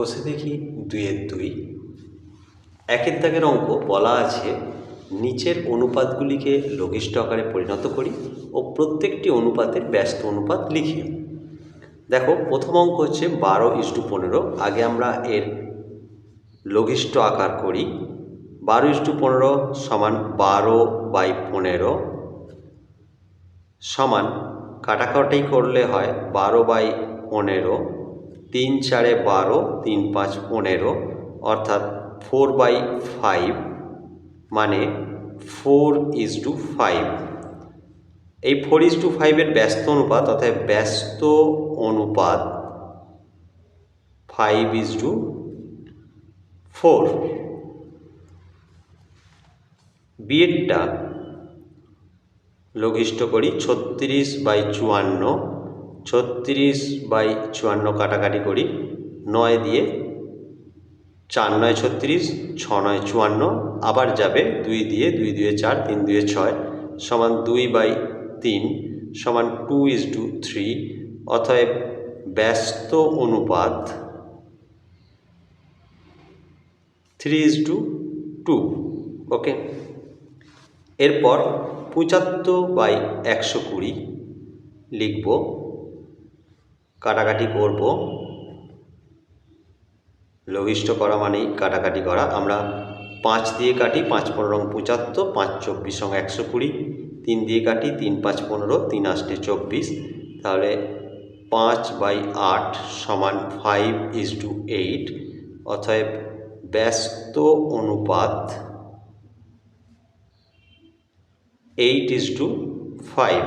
বসে দেখি দুইয়ের দুই। একের দাগের অঙ্ক বলা আছে, নিচের অনুপাতগুলিকে লঘিষ্ঠ আকারে পরিণত করি ও প্রত্যেকটি অনুপাতের ব্যস্ত অনুপাত লিখি। দেখো, প্রথম অঙ্ক হচ্ছে বারো ইস্টু পনেরো। আগে আমরা এর লঘিষ্ঠ আকার করি। বারো ইস্টু পনেরো সমান বারো বাই পনেরো সমান কাটাকাটি করলে হয় বারো বাই পনেরো। তিন চারে বারো, তিন পাঁচ পনেরো, অর্থাৎ ফোর বাই ফাইভ মানে ফোর ইজ টু ফাইভ এই ফোর ইজ টু ফাইভের ব্যস্ত অনুপাত অর্থাৎ ব্যস্ত অনুপাত ফাইভ ইজ টু ফোর বিয়েরটা লঘিষ্ঠ করি ছত্রিশ বাই চুয়ান্ন ছত্রিশ বাই চুয়ান্ন কাটাকাটি করি। নয় দিয়ে চার নয় ছত্রিশ, ছ নয় চুয়ান্ন, আবার যাবে দুই দিয়ে দুই দুয়ে চার, তিন দুয়ে ছয়, সমান দুই বাই তিন, সমান টু ইজ টু থ্রি, অতএব ব্যস্ত অনুপাত three is to two, okay? এরপর পঁচাত্তর বাই একশো কুড়ি লিখব। কাটাকাটি করব। লঘিষ্ঠ করা মানেই কাটাকাটি করা। আমরা পাঁচ দিয়ে কাটি, পাঁচ পনেরো পঁচাত্তর, পাঁচ চব্বিশ সঙ্গে একশো কুড়ি, তিন দিয়ে কাটি, তিন পাঁচ পনেরো, তিন আষ্টে চব্বিশ। তাহলে পাঁচ বাই আট সমান ফাইভ ইজ টু এইট। অতএব ব্যস্ত অনুপাত এইট ইজ টু ফাইভ।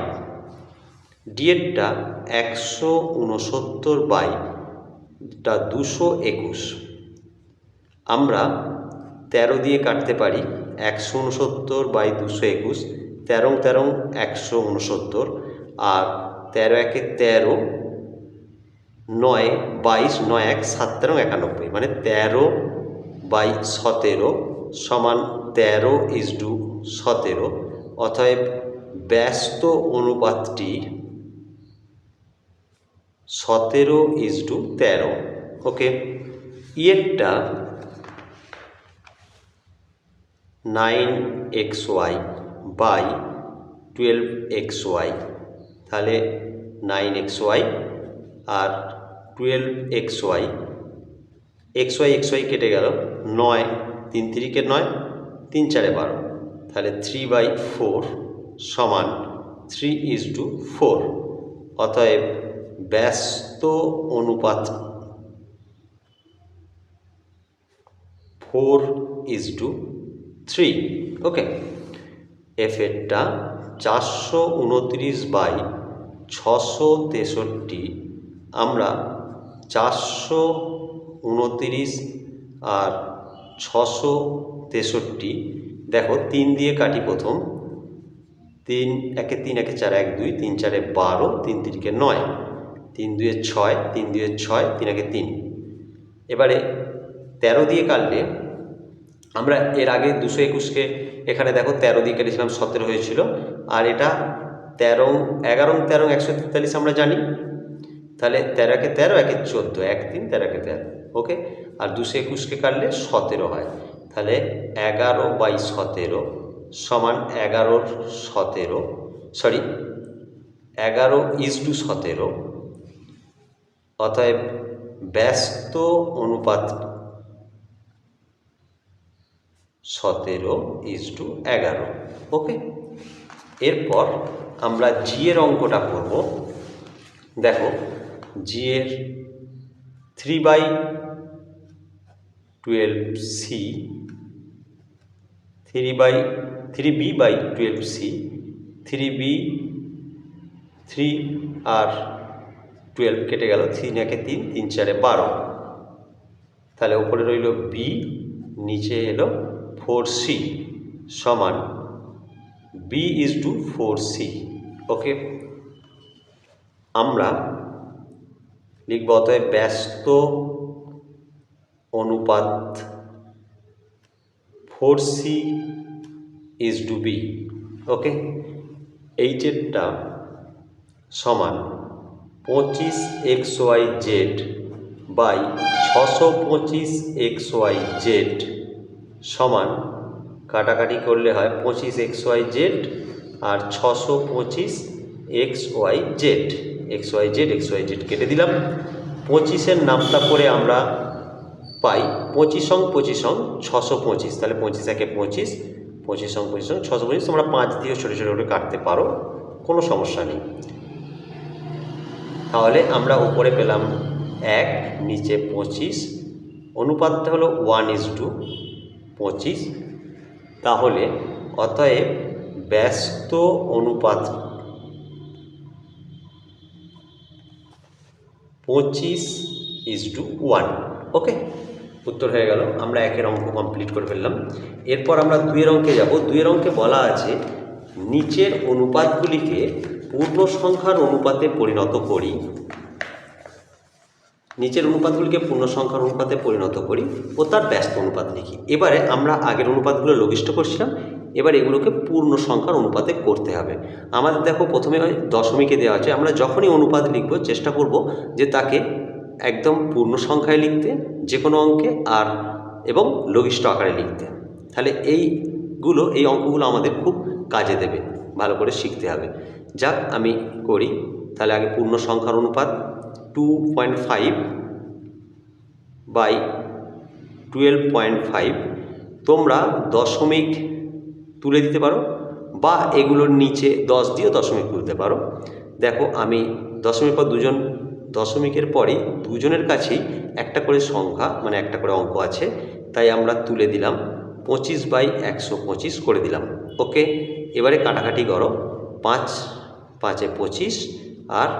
ডিএডটা একশো উনসত্তর বাই টা দুশো একুশ। আমরা তেরো দিয়ে কাটতে পারি একশো উনসত্তর বাই দুশো একুশ, তেরো তেরো একশো উনসত্তর আর তেরো একে তেরো নয় বাইশ নয় এক সাত তেরো একানব্বই মানে তেরো বাই সতেরো সমান তেরো ইজ টু সতেরো, অতএব ব্যস্ত অনুপাতটি সতেরো ইজ টু তেরো okay ইয়েরটা nine x y by twelve x y তাহলে নাইন এক্স ওয়াই আর twelve x y x y x y কেটে গেল নয়, তিন তিরিকে নয়, তিন চারে বারো, তাহলে থ্রি বাই ফোর সমান থ্রি ইজ টু ফোর অতএব ব্যস্ত অনুপাত four is to three. Okay. এফেরটা চারশো উনত্রিশ বাই ছশো তেষট্টি। আমরা চারশো উনত্রিশ আর ছশো তেষট্টি। দেখো, তিন দিয়ে কাটি প্রথম। তিন একে তিন একে চার, এক, দুই, তিন, চারে বারো, তিন তিনকে নয়। তিন দুয়ে ছয়, তিন দুয়ে ছয়, তিন আগে তিন। এবারে তেরো দিয়ে কাটলে আমরা এর আগে দুশো একুশকে এখানে দেখো তেরো দিয়ে কেটেছিলাম সতেরো হয়েছিল। আর এটা তেরো এগারো তেরো একশো তেতাল্লিশ আমরা জানি। তাহলে তেরো একে তেরো, একে চোদ্দ, এক তিন, তেরো তেরো, ওকে? আর দুশো একুশকে কাটলে সতেরো হয়। তাহলে এগারো বাই সতেরো সমান এগারোর সতেরো, সরি, এগারো ইজ টু সতেরো অতএব ব্যস্ত অনুপাত সতেরো ইজ টু এগারো ওকে এরপর আমরা জি এর অঙ্কটা করব। দেখো জি এর three by twelve c three by three b by twelve c three b three R twelve কেটে গেল তিন একে তিন তিন চারে বারো। তাহলে উপরে রইল বি নিচে এলো ফোর সি সমান b is to four c okay আমরা লিখব অতএব ব্যস্ত অনুপাত four c is to b okay এইচেরটা সমান পঁচিশ এক্স ওয়াই জেড বাই ছশো পঁচিশ এক্স ওয়াই জেড সমান কাটাকাটি করলে হয় পঁচিশ এক্স ওয়াই জেড আর ছশো পঁচিশ x y z x y z, x y z কেটে দিলাম। পঁচিশের নামটা করে আমরা পাই পঁচিশ সং পঁচিশ সং ছশো পঁচিশ, তাহলে পঁচিশ একে পঁচিশ পঁচিশ সং পঁচিশ সং ছশো পঁচিশ, তোমরা পাঁচ দিয়ে ছোটো ছোটো করে কাটতে পারো, কোনো সমস্যা নেই। তাহলে আমরা উপরে পেলাম এক, নিচে পঁচিশ। অনুপাতটা হলো ওয়ান ইজ টু পঁচিশ। তাহলে অতএব ব্যস্ত অনুপাত পঁচিশ ইজ টু ওয়ান ওকে? উত্তর হয়ে গেল। আমরা একের অঙ্ক কমপ্লিট করে ফেললাম। এরপর আমরা দুইয়ের অঙ্কে যাব। দুইয়ের অঙ্কে বলা আছে, নিচের অনুপাতগুলিকে পূর্ণ সংখ্যার অনুপাতে পরিণত করি। নিচের অনুপাতগুলিকে পূর্ণ সংখ্যার অনুপাতে পরিণত করি ও তার ব্যস্ত অনুপাত লিখি। এবারে আমরা আগের অনুপাতগুলো লঘিষ্ঠ করছিলাম, এবার এগুলোকে পূর্ণ সংখ্যার অনুপাতে করতে হবে। আমাদের দেখো প্রথমে দশমিকে দেওয়া আছে, আমরা যখনই অনুপাত লিখব, চেষ্টা করব যে তাকে একদম পূর্ণ সংখ্যায় লিখতে যে কোনো অঙ্কে আর এবং লঘিষ্ঠ আকারে লিখতে। তাহলে এইগুলো, এই অঙ্কগুলো আমাদের খুব কাজে দেবে, ভালো করে শিখতে হবে। যাক আমি করি, তাহলে আগে পূর্ণ সংখ্যার অনুপাত two point five by twelve point five তোমরা দশমিক তুলে দিতে পারো বা এগুলোর নিচে দশ দিয়েও দশমিক তুলতে পারো। দেখো আমি দশমিক পর দুজন, দশমিকের পরেই দুজনের কাছেই একটা করে সংখ্যা মানে একটা করে অঙ্ক আছে, তাই আমরা তুলে দিলাম পঁচিশ বাই একশো পঁচিশ করে দিলাম। ওকে, এবারে কাটাকাটি করো। পাঁচ পাঁচে পঁচিশ আর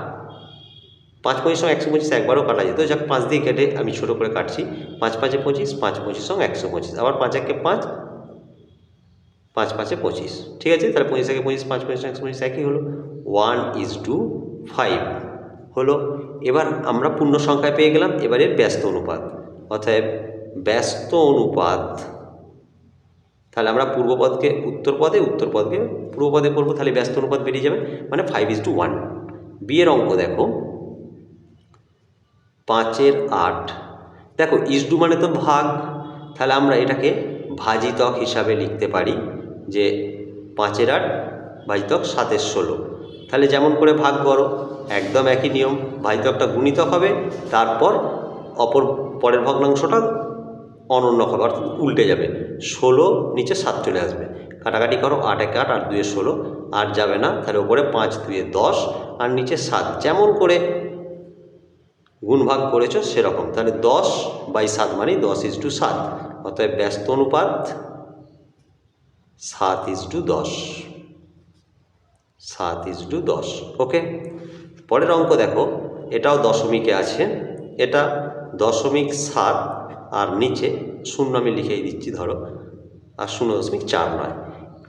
পাঁচ পঁচিশ সঙ্গে একশো পঁচিশ একবারও কাটা যেত। যাক, পাঁচ দিয়ে কেটে আমি ছোটো করে কাটছি। পাঁচ পাঁচে পঁচিশ, পাঁচ পঁচিশ সঙ্গে একশো পঁচিশ। আবার পাঁচ একে পাঁচ পাঁচ পাঁচে পঁচিশ। ঠিক আছে? তাহলে পঁচিশ একে পঁচিশ, পাঁচ পঁচিশ একশো পঁচিশ একই হলো। ওয়ান ইজ টু ফাইভ হলো। এবার আমরা পূর্ণ সংখ্যায় পেয়ে গেলাম। এবারে ব্যস্ত অনুপাত। অতএব ব্যস্ত অনুপাত তাহলে আমরা পূর্বপদকে উত্তর পদে উত্তর পদকে পূর্ব পদে করব, তাহলে ব্যস্ত অনুপাত বেরিয়ে যাবে মানে ফাইভ ইজ টু ওয়ান বিয়ের অঙ্ক দেখো, পাঁচের আট। দেখো ইসডু মানে তো ভাগ, তাহলে আমরা এটাকে ভাজিতক হিসাবে লিখতে পারি, যে পাঁচের আট ভাজিতক সাতের ষোলো। তাহলে যেমন করে ভাগ করো, একদম একই নিয়ম, ভাজিতকটা গুণিতক হবে, তারপর অপর পরের ভগ্নাংশটা অনন্য হবে অর্থাৎ উল্টে যাবে। ষোলো, নিচে সাত চলে আসবে। কাটাকাটি করো, আট এক আট আট দুয়ে ষোলো আর যাবে না, তাহলে ওপরে পাঁচ দুয়ে দশ, আর নিচে সাত। যেমন করে গুণ ভাগ করেছ, সেরকম। তাহলে দশ বাই সাত মানে দশ ইজ টু সাত। অতএব ব্যস্ত অনুপাত সাত ইজ টু দশ। সাত ইজ টু দশ। ওকে? পরের অঙ্ক দেখো। এটাও দশমিকে আছে। এটা দশমিক সাত আর নিচে শূন্য আমি লিখেই দিচ্ছি, ধরো। আর শূন্য দশমিক চার নয়।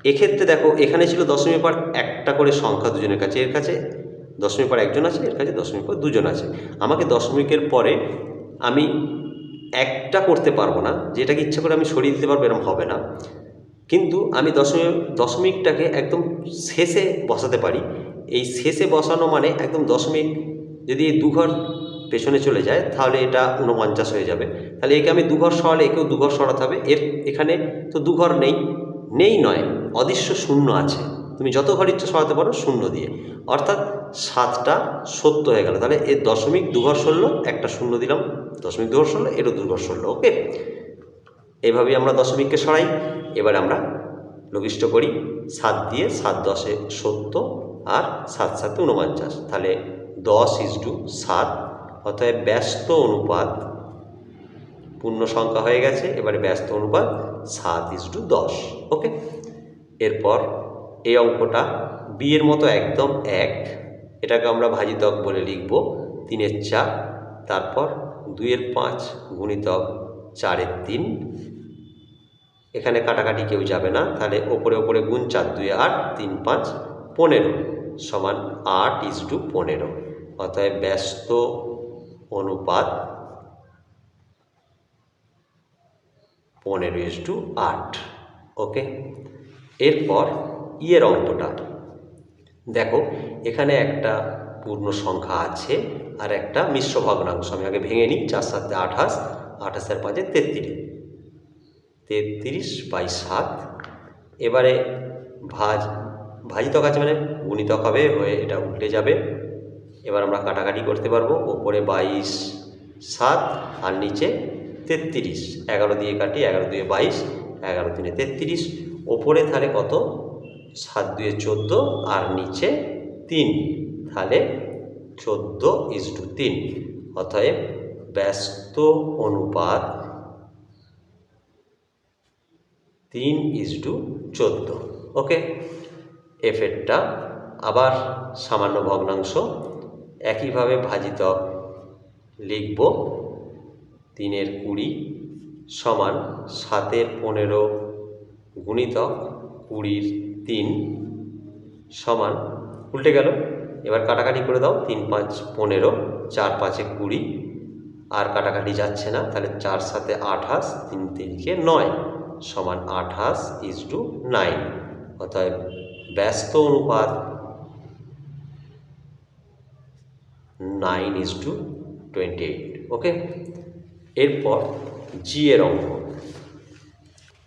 এক্ষেত্রে দেখো, এখানে ছিল দশমিক পর একটা করে সংখ্যা দুজনের কাছে। এর কাছে দশমিক পর একজন আছে, এর কাছে দশমিক পর দুজন আছে। আমাকে দশমিকের পরে আমি একটা করতে পারব না, যেটাকে ইচ্ছা করে আমি সরিয়ে দিতে পারব এরকম হবে না। কিন্তু আমি দশমিক, দশমিকটাকে একদম শেষে বসাতে পারি। এই শেষে বসানো মানে একদম দশমিক, যদি এই দুঘর পেছনে চলে যায়, তাহলে এটা ঊনপঞ্চাশ হয়ে যাবে। তাহলে একে আমি দুঘর সরালে একেও দুঘর সরাতে হবে। এর এখানে তো দুঘর নেই। নেই নয়, অদৃশ্য শূন্য আছে। তুমি যত ঘর ইচ্ছা সরাতে পারো শূন্য দিয়ে। অর্থাৎ সাতটা সত্য হয়ে গেল। তাহলে এর দশমিক দুঘর সরলো, একটা শূন্য দিলাম। দশমিক দুঘর সরলো, এরও দুঘর সরলো। ওকে। এইভাবেই আমরা দশমিককে সরাই। এবার আমরা লঘিষ্ঠ করি। সাত দিয়ে সাত দশে সত্তর আর সাত সাতে উনপঞ্চাশ তাহলে দশ ইজ টু সাত অতএব ব্যস্ত অনুপাত পূর্ণ সংখ্যা হয়ে গেছে, এবারে ব্যস্ত অনুপাত সাত ইজ টু দশ ওকে এরপর এই অঙ্কটা বিয়ের মতো একদম এক, এটাকে আমরা ভাজিতক বলে লিখব তিনের চার, তারপর দুইয়ের পাঁচ গুণিতক চারের তিন, এখানে কাটাকাটি কেউ যাবে না, তাহলে ওপরে ওপরে গুণ চার, দুই, আট, তিন, পাঁচ, পনেরো, সমান আট ইজ টু পনেরো, অতএব ব্যস্ত অনুপাত পনেরো ইজ টু আট, ওকে? এরপর ইয়ের অঙ্কটা। দেখো, এখানে একটা পূর্ণ সংখ্যা আছে আর একটা মিশ্র ভগ্নাংশ। আমি আগে ভেঙে নিই, চার সাতে আঠাশ আঠাশের পাঁচে তেত্রিশ। তেত্রিশ বাই সাত, এবারে ভাজ, ভাজিতক আছে মানে গুণিতক হবে, হয়ে এটা উল্টে যাবে। এবার আমরা কাটাকাটি করতে পারব। ওপরে বাইশ, সাত আর নিচে তেত্রিশ। এগারো দিয়ে কাটি, এগারো দুয়ে বাইশ, এগারো দিনে তেত্রিশ। ওপরে তাহলে কত? সাত দুয়ে চোদ্দ আর নিচে তিন। তাহলে চোদ্দ ইজ টু তিন। অতএব ব্যস্ত অনুপাত তিন ইজ টু চোদ্দ। ওকে? এফেরটা আবার সামান্য ভগ্নাংশ একইভাবে ভাজিতক লিখব তিনের কুড়ি সমান সাতের পনেরো গুণিতক কুড়ির তিন সমান, উল্টে গেল। এবার কাটাকাটি করে দাও, তিন পাঁচ পনেরো, চার পাঁচে কুড়ি। আর কাটাকাটি যাচ্ছে না, তাহলে চার সাথে আঠাশ, তিন তিনকে নয় সমান আঠাশ ইজ টু নাইন অতএব ব্যস্ত অনুপাত nine is to twenty eight okay এরপর জি এর অঙ্ক।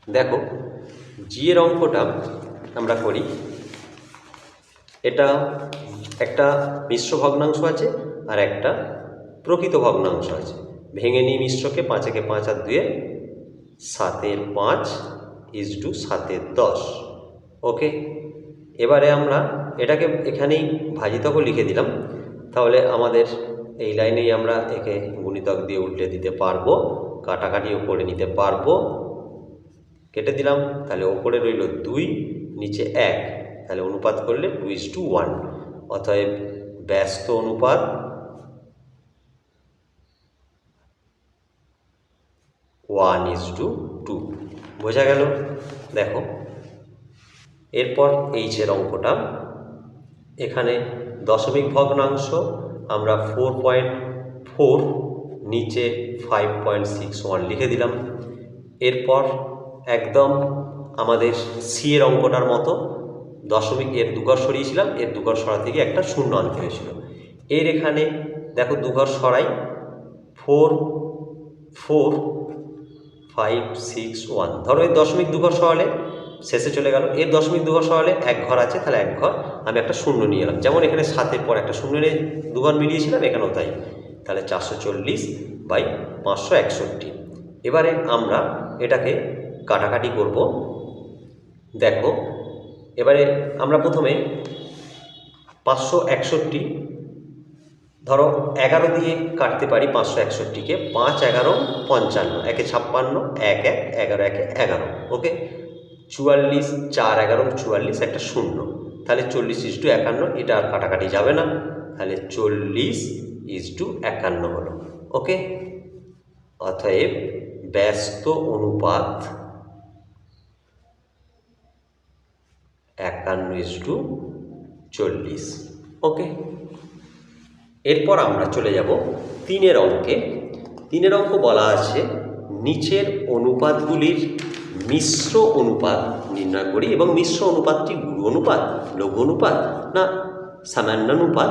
দেখো জি এর অঙ্কটা আমরা করি, এটা একটা মিশ্র ভগ্নাংশ আছে আর একটা প্রকৃত ভগ্নাংশ আছে। ভেঙে নিই মিশ্রকে পাঁচেকে পাঁচ আর দুয়ে সাতের পাঁচ ইজ টু সাতের দশ ওকে এবারে আমরা এটাকে এখানেই ভাজিতকও লিখে দিলাম। তাহলে আমাদের এই লাইনেই আমরা একে গুণিতক দিয়ে উল্টে দিতে পারব, কাটাকাটিও করে নিতে পারব। কেটে দিলাম, তাহলে ওপরে রইল দুই, নিচে এক। তাহলে অনুপাত করলে টু ইজ টু ওয়ান। অতএব ব্যস্ত অনুপাত ওয়ান ইজ টু টু। বোঝা গেল? দেখো, এরপর এইচের অঙ্কটা। এখানে দশমিক ভগ্নাংশ, আমরা ফোর পয়েন্ট ফোর নিচে ফাইভ পয়েন্ট সিক্স ওয়ান লিখে দিলাম। এরপর একদম আমাদের সি এর অঙ্কটার মতো দশমিক এর দুঘর সরিয়েছিলাম, এর দুঘর সরা থেকে একটা শূন্য আনতে হয়েছিল। এর এখানে দেখো দুঘর সরাই four four five six one ধরো এই দশমিক দুঘর সরালে শেষে চলে গেল। এর দশমিক দুঘর সরালে এক ঘর আছে, তাহলে এক ঘর আমি একটা শূন্য নিয়ে এলাম। যেমন এখানে সাতের পর একটা শূন্য নিয়ে দুঘর মিলিয়েছিলাম, এখানেও তাই। তাহলে চারশো চল্লিশ বাই পাঁচশো একষট্টি। এবারে আমরা এটাকে কাটাকাটি করব। দেখো, এবারে আমরা প্রথমে পাঁচশো একষট্টি, ধরো এগারো দিয়ে কাটতে পারি পাঁচশো একষট্টিকে, পাঁচ এগারো পঞ্চান্ন, একে ছাপ্পান্ন, এক এক, এগারো, একে এগারো, ওকে? চুয়াল্লিশ, চার, এগারো, চুয়াল্লিশ, একটা শূন্য। তাহলে চল্লিশ ইস টু একান্ন, এটা আর কাটাকাটি যাবে না। তাহলে চল্লিশ ইস টু একান্ন হলো। ওকে অতএব ব্যস্ত অনুপাত একান্ন ইস টু চল্লিশ। ওকে এরপর আমরা চলে যাব তিনের অঙ্কে। তিনের অঙ্ক বলা আছে, নিচের অনুপাতগুলির মিশ্র অনুপাত নির্ণয় করি এবং মিশ্র অনুপাতটি গুরু অনুপাত, লঘু অনুপাত না সামান্যানুপাত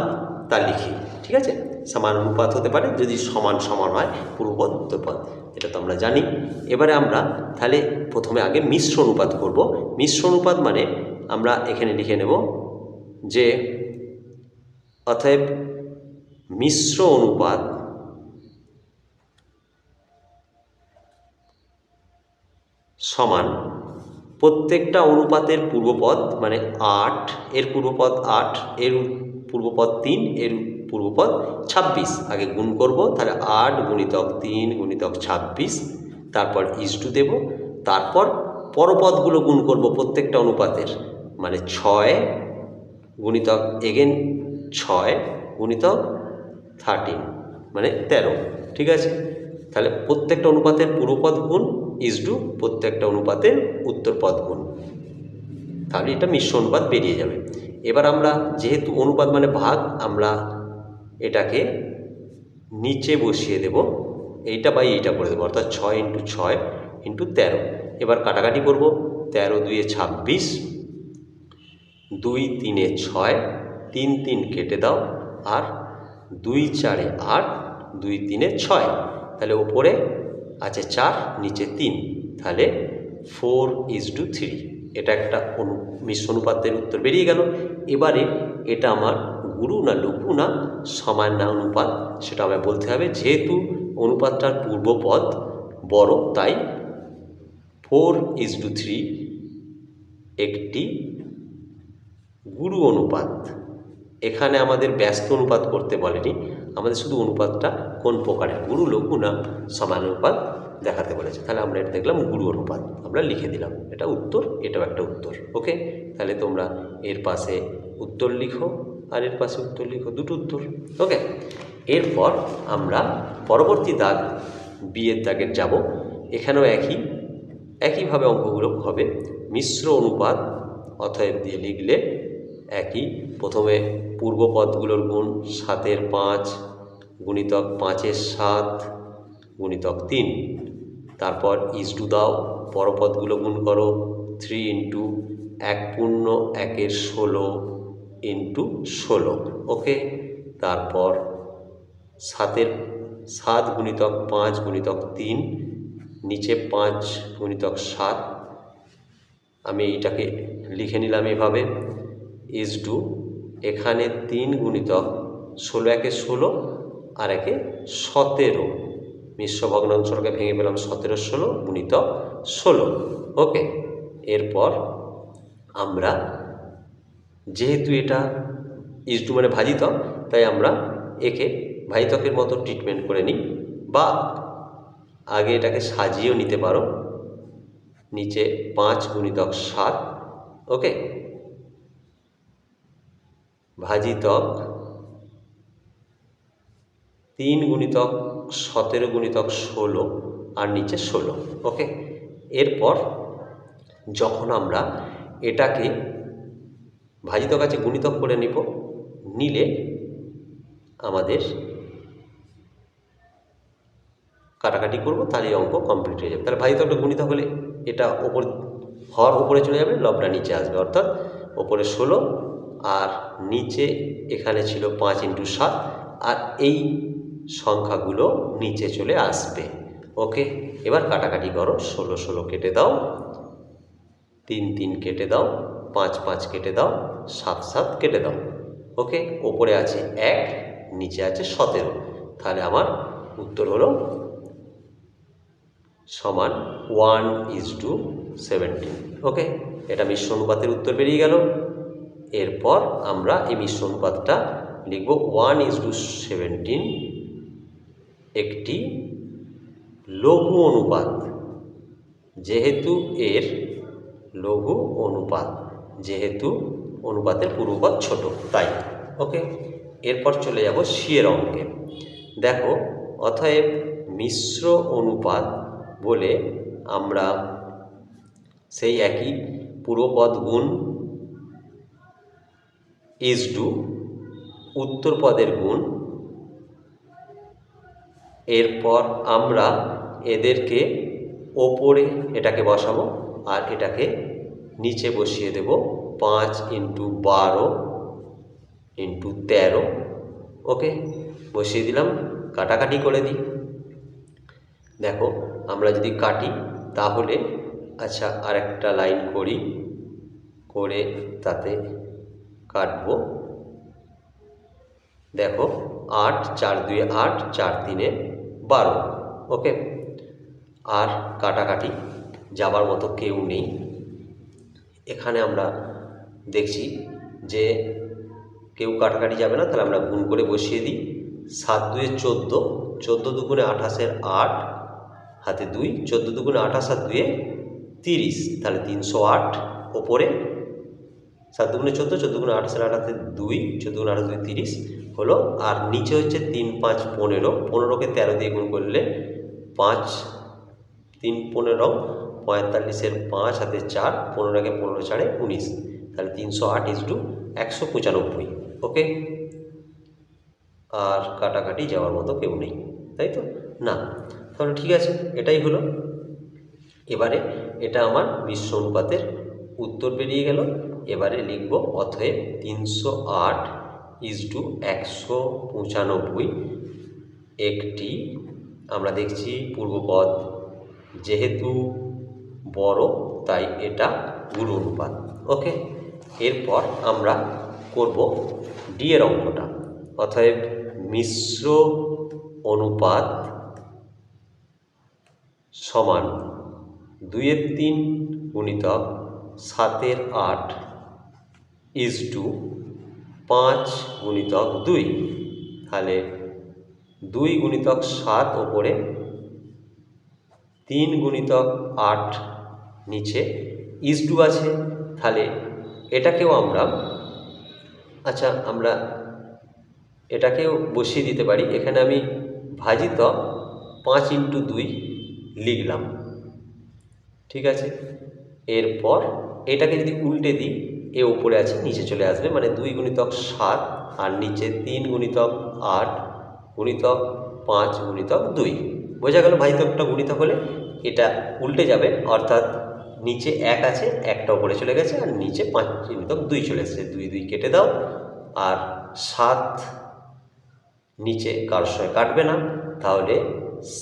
তা লিখি, ঠিক আছে? সমানুপাত হতে পারে যদি সমান সমান হয় পূর্বপদ উত্তরপদ এটা তো আমরা জানি। এবারে আমরা তাহলে প্রথমে আগে মিশ্র অনুপাত করব। মিশ্র অনুপাত মানে আমরা এখানে লিখে নেব যে অতএব মিশ্র অনুপাত সমান। প্রত্যেকটা অনুপাতের পূর্বপদ মানে আট, এর পূর্বপদ আট, এর পূর্বপদ তিন, এর পূর্বপদ ছাব্বিশ। আগে গুণ করব, তাহলে আট গুণিতক তিন গুণিতক ছাব্বিশ, তারপর ইস্টু দেব, তারপর পরপদগুলো গুণ করব প্রত্যেকটা অনুপাতের। মানে ছয় গুণিতক এগেন ছয় গুণিতক থার্টিন মানে তেরো, ঠিক আছে? তাহলে প্রত্যেকটা অনুপাতের পূর্বপদ গুণ টু প্রত্যেকটা অনুপাতের উত্তরপদ গুণ। তাহলে এটা মিশ্র অনুপাত বেরিয়ে যাবে। এবার আমরা যেহেতু অনুপাত মানে ভাগ, আমরা এটাকে নিচে বসিয়ে দেব। এইটা বাই এইটা করে দেবো, অর্থাৎ ছয় ইন্টু ছয় ইন্টু তেরো। এবার কাটাকাটি করব, তেরো দুয়ে ছাব্বিশ, দুই তিনে ছয়, তিন তিন কেটে দাও, আর দুই চারে আট, দুই তিনে ছয়। তাহলে ওপরে আছে চার, নিচে তিন। তাহলে ফোর ইজ টু থ্রি। এটা একটা অনু, মিশ্র অনুপাতের উত্তর বেরিয়ে গেল। এবারে এটা আমার গুরু না লঘু না সমান না অনুপাত, সেটা আমায় বলতে হবে। যেহেতু অনুপাতটার পূর্বপদ বড়, তাই ফোর ইজ টু থ্রি একটি গুরু অনুপাত। এখানে আমাদের ব্যস্ত অনুপাত করতে বলেনি। আমাদের শুধু অনুপাতটা কোন প্রকারের গুরু, লঘু না সমান অনুপাত দেখাতে বলেছে। তাহলে আমরা এটা দেখলাম গুরু অনুপাত। আমরা লিখে দিলাম। এটা উত্তর, এটাও একটা উত্তর। ওকে? তাহলে তোমরা এর পাশে উত্তর লিখো আর এর পাশে উত্তর লিখো। দুটো উত্তর। ওকে? এরপর আমরা পরবর্তী দাগ, বিয়ের দাগের যাব। এখানেও একই, একইভাবে অঙ্কগুলো হবে। মিশ্র অনুপাত অতএব দিয়ে লিখলে একই। প্রথমে পূর্বপদগুলোর গুণ সাতের পাঁচ, গুণিতক পাঁচের সাত, গুণিতক তিন। তারপর ইস টু দাও, পরপদগুলো গুণ করো, থ্রি ইন্টু এক পূর্ণ একের ষোলো ইন্টু ষোলো। ওকে? তারপর সাতের, সাত গুণিতক পাঁচ, গুণিতক তিন, নিচে পাঁচ, গুণিতক সাত। আমি এইটাকে লিখে নিলাম এভাবে। ইজ ডু এখানে তিন গুণিতক ষোলো, একে ষোলো আর একে সতেরো। মিশ্র ভগ্নাংশটাকে ভেঙে পেলাম সতেরো, ষোলো গুণিতক ষোলো। ওকে, এরপর আমরা যেহেতু এটা ইস্টু মানে ভাজিতক, তাই আমরা একে ভাজিতকের মতো ট্রিটমেন্ট করে নিই বা আগে এটাকে সাজিয়েও নিতে পারো। নিচে পাঁচ গুণিতক সাত। ওকে ভাজিতক তিন গুণিতক সতেরো গুণিতক ষোলো আর নিচে ষোলো, ওকে? এরপর যখন আমরা এটাকে ভাজিতক আছে গুণিতক করে নিব, নিলে আমাদের কাটাকাটি করব তাহলে অঙ্ক কমপ্লিট হয়ে যাবে। তাহলে ভাজিতকটা গুণিতক হলে এটা ওপর, হর উপরে চলে যাবে, লবটা নিচে আসবে। অর্থাৎ ওপরে ষোলো আর নিচে এখানে ছিল পাঁচ ইন্টু সাত, আর এই সংখ্যাগুলো নিচে চলে আসবে। ওকে, এবার কাটাকাটি করো, ষোলো ষোলো কেটে দাও, তিন তিন কেটে দাও, পাঁচ পাঁচ কেটে দাও, সাত সাত কেটে দাও। ওকে, ওপরে আছে এক, নিচে আছে সতেরো। তাহলে আমার উত্তর হলো সমান one is to seventeen. Okay, এটা মিশ্র অনুপাতের উত্তর বেরিয়ে গেল। এরপর আমরা এই মিশ্র অনুপাতটা লিখব ওয়ান ইজ টু সেভেন্টিন একটি লঘু অনুপাত। যেহেতু এর লঘু অনুপাত, যেহেতু অনুপাতের পূর্বপাত ছোট, তাই। ওকে এরপর চলে যাব সিয়ের অঙ্কে। দেখো, অতএব মিশ্র অনুপাত বলে আমরা সেই একই পূর্বপদ গুণ ইজ ডু উত্তর পদের গুণ, এরপর আমরা এদেরকে ওপরে এটাকে বসাবো আর এটাকে নিচে বসিয়ে দেব পাঁচ ইন্টু বারো ইন্টু তেরো। ওকে, বসিয়ে দিলাম, কাটাকাটি করে দিই। দেখো, আমরা যদি কাটি, তাহলে আচ্ছা আর একটা লাইন করি, করে তাতে কাটবো। দেখো, আট, চার দুয়ে আট, চার, তিনে বারো। ওকে? আর কাটাকাটি, যাবার মতো কেউ নেই। এখানে আমরা দেখছি যে কেউ কাটাকাটি যাবে না, তাহলে আমরা গুণ করে বসিয়ে দিই। সাত দুয়ে চোদ্দ। চোদ্দ দুগুণে আঠাশের আট, হাতে দুই। চোদ্দ দুগুণে আঠাশ আর দুয়ে তিরিশ, তাহলে তিনশো আট। ওপরে সাত দুগুণে চোদ্দ চোদ্দ দুগুণে আঠাশের আট হাতে দুই, চোদ্দ গুণে আঠাশ দুই, তিরিশ হলো, আর নিচে হচ্ছে তিন, পাঁচ, পনেরো। পনেরোকে তেরো দিয়ে গুণ করলে পাঁচ, তিন, পনেরো, পঁয়তাল্লিশের পাঁচ হাতে চার, পনেরোকে পনেরো চারে উনিশ। তাহলে তিনশো আট ইস টু একশো পঁচানব্বই ওকে আর কাটাকাটি যাওয়ার মতো কেউ নেই, তাই তো? না, তাহলে ঠিক আছে, এটাই হলো। এবারে এটা আমার বিশ্ব অনুপাতের উত্তর বেরিয়ে গেল। এবারে লিখব অতএব তিনশো আট ইজ টু একশো পঁচানব্বই। একটি, আমরা দেখছি পূর্বপদ যেহেতু বড়, তাই এটা গুরু অনুপাত। ওকে? এরপর আমরা করব ডি এর অঙ্কটা। অতএব মিশ্র অনুপাত সমান দুইয়ের তিন গুণিতক সাতের আট। ইজ টু পাঁচ গুণিতক দুই। তাহলে দুই গুণিতক সাত ওপরে তিন গুণিতক আট নিচে ইজ টু আছে। তাহলে এটাকেও আমরা আচ্ছা আমরা এটাকেও বসিয়ে দিতে পারি। এখানে আমি ভাজিত পাঁচ ইন্টু দুই লিখলাম। ঠিক আছে? এরপর এটাকে যদি উল্টে দিই এ উপরে আছে, নিচে চলে আসবে মানে দুই গুণিতক সাত আর নিচে তিন গুণিতক আট গুণিতক পাঁচ গুণিতক দুই। বোঝা গেল ভাজিতকটা গুণিতক হলে? এটা উল্টে যাবে, অর্থাৎ নিচে এক আছে, একটা উপরে চলে গেছে আর নিচে পাঁচ গুণিতক দুই চলে এসেছে। দুই দুই কেটে দাও আর সাত নিচে কারোর সঙ্গে কাটবে না, তাহলে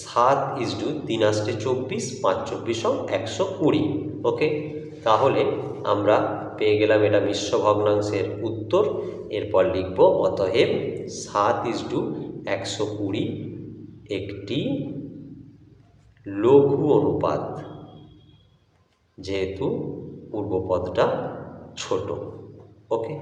সাত ইজ টু তিন আসতে চব্বিশ, পাঁচ চব্বিশ একশো কুড়ি। ওকে? তাহলে আমরা পেয়ে গেলাম এটা বিশ্ব ভগ্নাংশের উত্তর। এরপর লিখব, অতএব সাত ইস টু একশো কুড়ি একটি লঘু অনুপাত, যেহেতু পূর্বপদটা ছোট। ওকে?